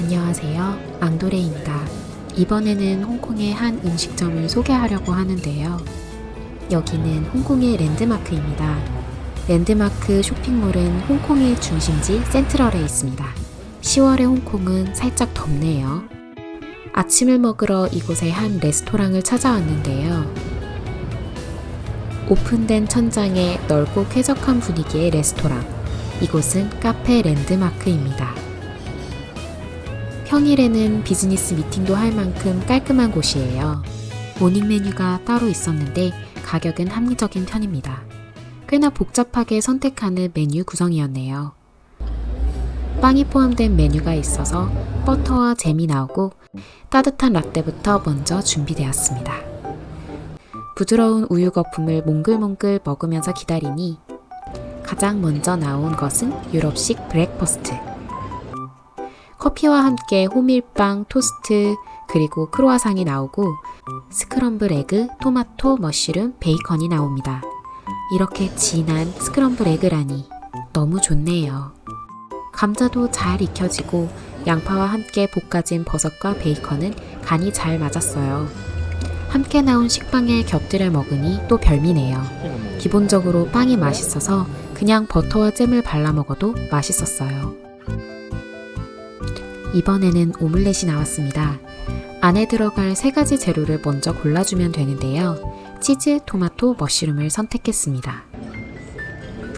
안녕하세요. 앙도레입니다. 이번에는 홍콩의 한 음식점을 소개하려고 하는데요. 여기는 홍콩의 랜드마크입니다. 랜드마크 쇼핑몰은 홍콩의 중심지 센트럴에 있습니다. 10월의 홍콩은 살짝 덥네요. 아침을 먹으러 이곳의 한 레스토랑을 찾아왔는데요. 오픈된 천장에 넓고 쾌적한 분위기의 레스토랑. 이곳은 카페 랜드마크입니다. 평일에는 비즈니스 미팅도 할 만큼 깔끔한 곳이에요. 모닝 메뉴가 따로 있었는데 가격은 합리적인 편입니다. 꽤나 복잡하게 선택하는 메뉴 구성이었네요. 빵이 포함된 메뉴가 있어서 버터와 잼이 나오고 따뜻한 라떼부터 먼저 준비되었습니다. 부드러운 우유 거품을 몽글몽글 먹으면서 기다리니 가장 먼저 나온 것은 유럽식 브렉퍼스트. 커피와 함께 호밀빵, 토스트, 그리고 크로아상이 나오고 스크럼블 에그, 토마토, 머쉬룸, 베이컨이 나옵니다. 이렇게 진한 스크럼블 에그라니 너무 좋네요. 감자도 잘 익혀지고 양파와 함께 볶아진 버섯과 베이컨은 간이 잘 맞았어요. 함께 나온 식빵에 곁들여 먹으니 또 별미네요. 기본적으로 빵이 맛있어서 그냥 버터와 잼을 발라 먹어도 맛있었어요. 이번에는 오믈렛이 나왔습니다. 안에 들어갈 세 가지 재료를 먼저 골라주면 되는데요. 치즈, 토마토, 머쉬룸을 선택했습니다.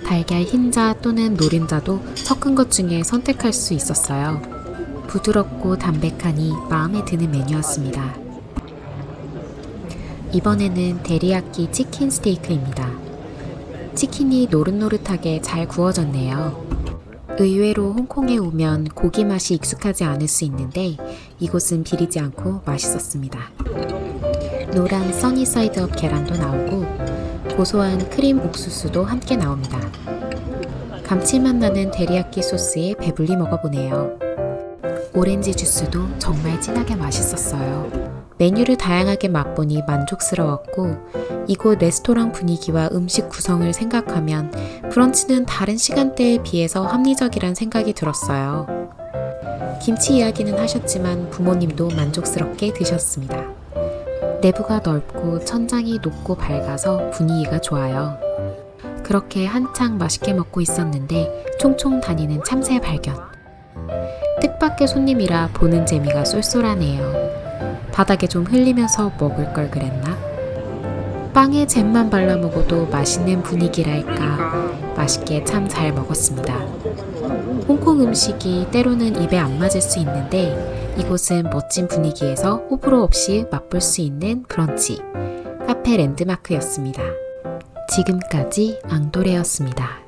달걀 흰자 또는 노른자도 섞은 것 중에 선택할 수 있었어요. 부드럽고 담백하니 마음에 드는 메뉴였습니다. 이번에는 데리야끼 치킨 스테이크입니다. 치킨이 노릇노릇하게 잘 구워졌네요. 의외로 홍콩에 오면 고기 맛이 익숙하지 않을 수 있는데 이곳은 비리지 않고 맛있었습니다. 노란 써니사이드업 계란도 나오고 고소한 크림 옥수수도 함께 나옵니다. 감칠맛 나는 데리야끼 소스에 배불리 먹어보네요. 오렌지 주스도 정말 진하게 맛있었어요. 메뉴를 다양하게 맛보니 만족스러웠고 이곳 레스토랑 분위기와 음식 구성을 생각하면 브런치는 다른 시간대에 비해서 합리적이란 생각이 들었어요. 김치 이야기는 하셨지만 부모님도 만족스럽게 드셨습니다. 내부가 넓고 천장이 높고 밝아서 분위기가 좋아요. 그렇게 한창 맛있게 먹고 있었는데 총총 다니는 참새 발견. 뜻밖의 손님이라 보는 재미가 쏠쏠하네요. 바닥에 좀 흘리면서 먹을 걸 그랬나? 빵에 잼만 발라 먹어도 맛있는 분위기랄까 맛있게 참 잘 먹었습니다. 홍콩 음식이 때로는 입에 안 맞을 수 있는데 이곳은 멋진 분위기에서 호불호 없이 맛볼 수 있는 브런치 카페 랜드마크였습니다. 지금까지 앙도레였습니다.